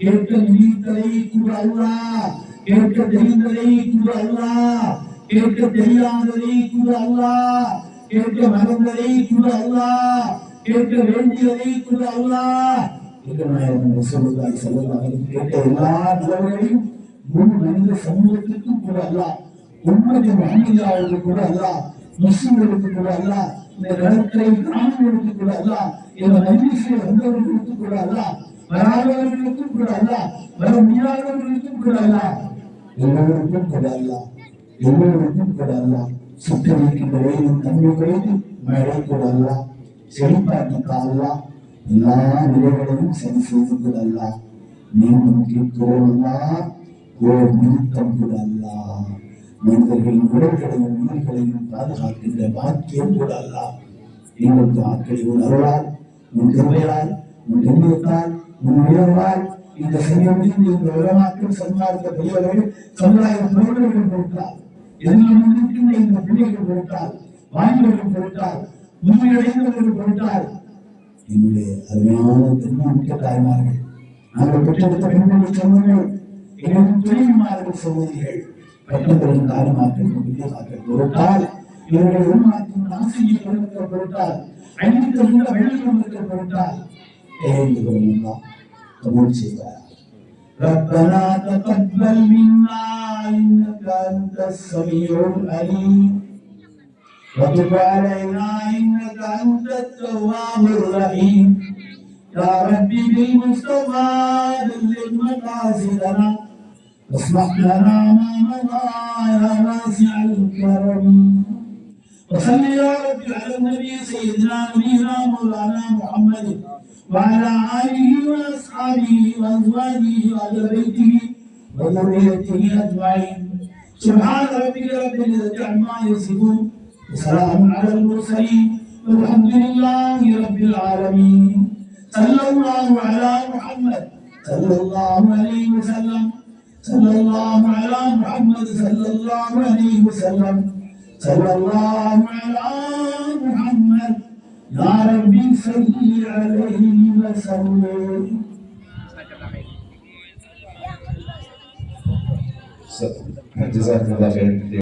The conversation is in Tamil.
கேட்க நினைத்ததை கூட அல்லாஹ் கேட்க தெரிந்ததை கூட அல்லாஹ் கேட்க தெரியாததை கூட அல்லாஹ் கேட்க மறந்ததை கூட அல்லாஹ் கேட்க வேண்டியதை கூட அல்லாஹ் கேட்ட எல்லா நிலவுகளையும் முழு மனித சமூகத்திற்கும் கூட அல்ல உண்மதி முகமதியாவுக்கு கூட அல்லாஹ் முஸ்லிம்களுக்கு கூட அல்லாஹ் இந்த நிலத்தை கிராமங்களுக்கு கூட அல்லாஹ் இந்த மஜிலிஸில் வந்தவர்களுக்கு கூட அல்லாஹ் வராதவர்களுக்கும் கூட அல்ல வர முடியாதவர்களுக்கும் கூட அல்ல எல்லோருக்கும் கூட அல்ல எல்லோருக்கும் கூட அல்லாஹ் சுற்றமைக்கின்ற வேணும் தன்மை குறைந்து மழை கூட அல்ல செழிப்பாக்கி அல்லாஹ் எல்லா நிலைகளையும் சரி செய்து கூட அல்ல மீண்டும் கேட்கிறோம் அல்லாஹ் ஓர் நிறுத்தம் கூட அல்ல மனிதர்களின் உடல்களையும் உயிர்களையும் பாதுகாக்கின்ற பாக்கியம் கூட அல்ல எங்களுக்கு ஆட்களை உணர்வால் உன் கருவையால் உன் கண்ணியத்தால் உன் உயர்வால் இந்த செய்ய இந்த உலமாக்கள் சன்மார்க்க பெரியவர்கள் சமுதாய பிரபலங்கள் பொருட்டால் எதில் முன்னிருக்கின்ற இந்த பிள்ளைகள் பொருட்டால் வாய்ப்புகள் பொருட்டால் உண்மையடைந்தவர்கள் பொருட்டால் என்னுடைய அருமையான பெண்மாமிக்க தாய்மார்கள் நாங்கள் பெற்றெடுத்த பெண்கள் சொன்னங்கள் எங்களுக்கு துணைமார்கள் சகோதரிகள் பெற்றவர்களின் தாய்மார்கள் பிள்ளைமார்கள் பொருட்டால் இவர்கள் உருமாற்றும் ஆசையை பொருட்டால் அழிந்து வெள்ளம் இருக்க பொருட்டால் ربنا تقبل منا انك انت السميع العليم وتب علينا انك انت التواب الرحيم يا ربي بالمصطفى بلغ مقاصدنا واصلح لنا ما مضى يا واسع الكرم وصل يا ربي على النبي سيدنا نبينا مولانا محمد وعلى آله وأصحابه وأزواجه واهل بيته وذريته أجمعين. سبحان ربك رب العزة عما يصفون. وسلام على المرسلين. والحمد لله رب العالمين. صلى الله على محمد. صلى الله عليه وسلم. صلى الله على محمد. صلى الله عليه وسلم. صلى الله على محمد. يا ربي صل عليه وسلم. جزاكم الله خير.